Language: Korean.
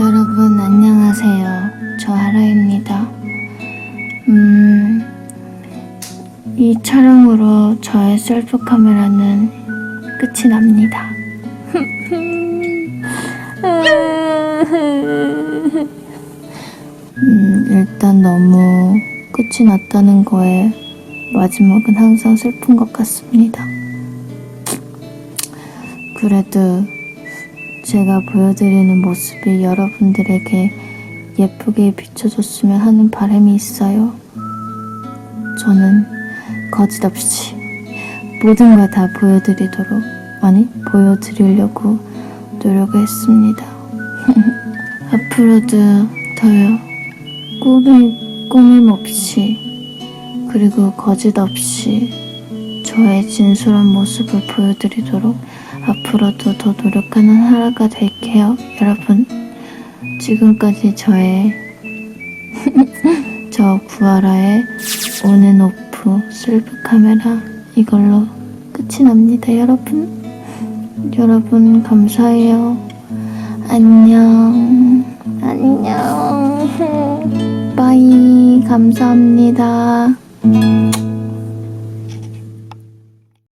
여러분 안녕하세요. 저 하라입니다. 음, 이 촬영으로 저의 셀프 카메라는 끝이 납니다. 음, 일단 너무 끝이 났다는 거에 마지막은 항상 슬픈 것 같습니다. 그래도 제가 보여드리는 모습이 여러분들에게 예쁘게 비춰줬으면 하는 바람이 있어요. 저는 거짓 없이 모든 걸 다 보여드리도록, 아니, 보여드리려고 노력했습니다. 앞으로도 더요. 꾸밈, 꾸밈 없이, 그리고 거짓 없이 저의 진솔한 모습을 보여드리도록 앞으로도 더 노력하는 하루가 될게요, 여러분. 지금까지 저의 저 구하라의 온앤 오프 셀프 카메라 이걸로 끝이 납니다, 여러분. 여러분 감사해요. 안녕. 안녕. 빠이 감사합니다.